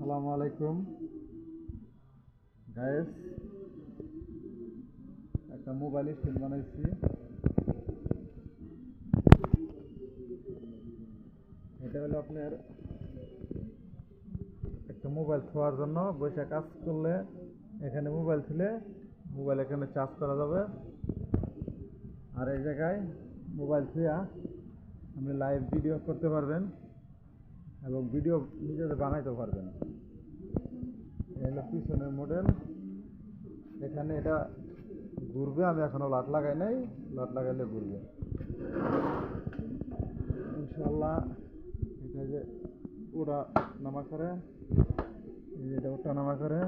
আসসালামু আলাইকুম। গায়েস একটা মোবাইল স্ক্রিন বানাইছি। এটা হলো আপনার একটা মোবাইল থোয়ার জন্য। বসে কাজ করলে এখানে মোবাইল ছিলে মোবাইল এখানে চার্জ করা যাবে। আর এই জায়গায় মোবাইল থুয়া আপনি লাইভ ভিডিও করতে পারবেন। এবং ভিডিও নিজেদের বানাইতে পারবেন। পিছনের মডেল এখানে এটা ঘুরবে, আমি এখনও লাট লাগাই নাই। লাট লাগাইলে ঘুরবে। ইনশাল্লাহ এটা যে ওরা নামা করে এটা ওটা নামা করে।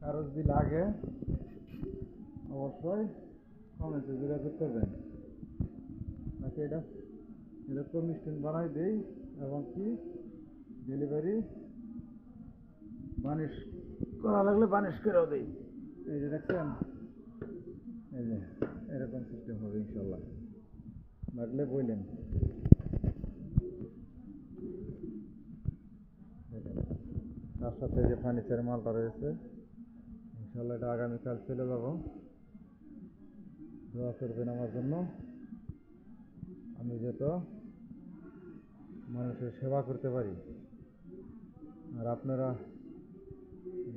কারও যদি লাগে, অবশ্যই কমেন্টে যোগাযোগ করবেন। নাকি এটা এরকম স্ট্যান্ড বানাই দেই এবং কি ডেলিভারি বানিশ করা লাগলে বানিশ করেও দেই। এই যে দেখছেন? এই যে এরকম সিস্টেম হবে ইনশাল্লাহ লাগলে বললেন তার সাথে যে ফার্নিচারের মালটা রয়েছে ইনশাল্লাহ এটা আগামীকাল চলে যাব। দোয়া করবেন আমার জন্য। যত মানুষের সেবা করতে পারি। আর আপনারা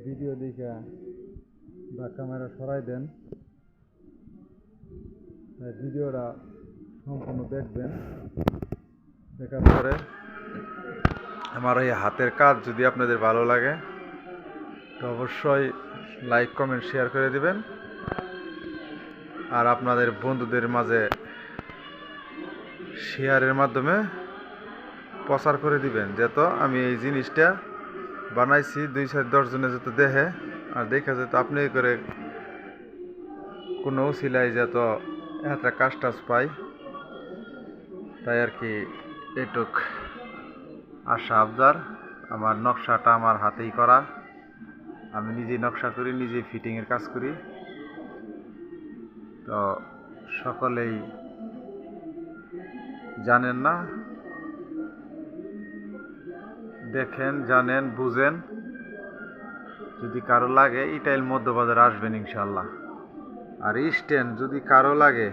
ভিডিও দেখে বা ক্যামেরা সরাই দেন। ভিডিওটা সম্পূর্ণ দেখবেন। দেখার পরে আমার এই হাতের কাজ যদি আপনাদের ভালো লাগে, তো অবশ্যই লাইক, কমেন্ট শেয়ার করে দিবেন। আর আপনাদের বন্ধুদের মাঝে শেয়ারের মাধ্যমে প্রচার করে দিবেন। যেত আমি এই জিনিসটা বানাইছি, দুই চার দশ জনে যত দেখে আর দেখে যেত আপনি করে কোনো সিলাই যত একটা কাজ টাজ পাই, তাই আর কি এটুক আশা আবদার। আমার নকশাটা আমার হাতেই করা। আমি নিজেই নকশা করি, নিজেই ফিটিংয়ের কাজ করি। তো সকলেই জানেন না? দেখেন, জানেন, বুঝেন। যদি কারও লাগে, ইটাইল মধ্যবাজার আসবেন ইনশাল্লাহ আর স্ট্যান্ড যদি কারও লাগে,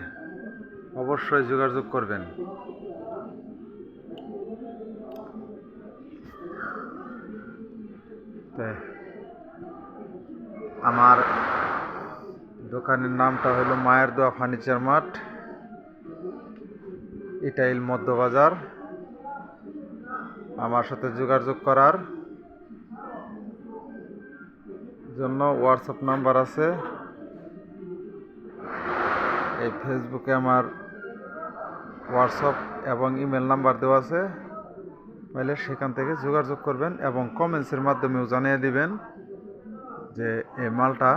অবশ্যই যোগাযোগ করবেন। আমার দোকানের নামটা হলো মায়ের দোয়া ফার্নিচার মার্ট। ইটাইল মধ্যবাজার। আমার সাথে যোগাযোগ করার জন্য হোয়াটসঅ্যাপ নাম্বার আছে। এই ফেসবুকে আমার হোয়াটসঅ্যাপ এবং ইমেল নাম্বার দেওয়া আছে। তাহলে সেখান থেকে যোগাযোগ করবেন এবং কমেন্টসের মাধ্যমেও জানিয়ে দিবেন যে এই মালটা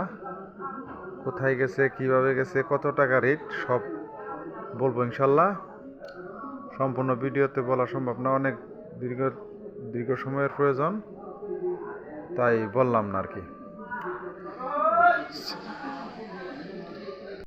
কোথায় গেছে, কীভাবে গেছে, কত টাকা রেট সব বলব ইনশাল্লাহ। সম্পূর্ণ ভিডিওতে বলা সম্ভব না, অনেক দীর্ঘ দীর্ঘ সময়ের প্রয়োজন, তাই বললাম না আর কি।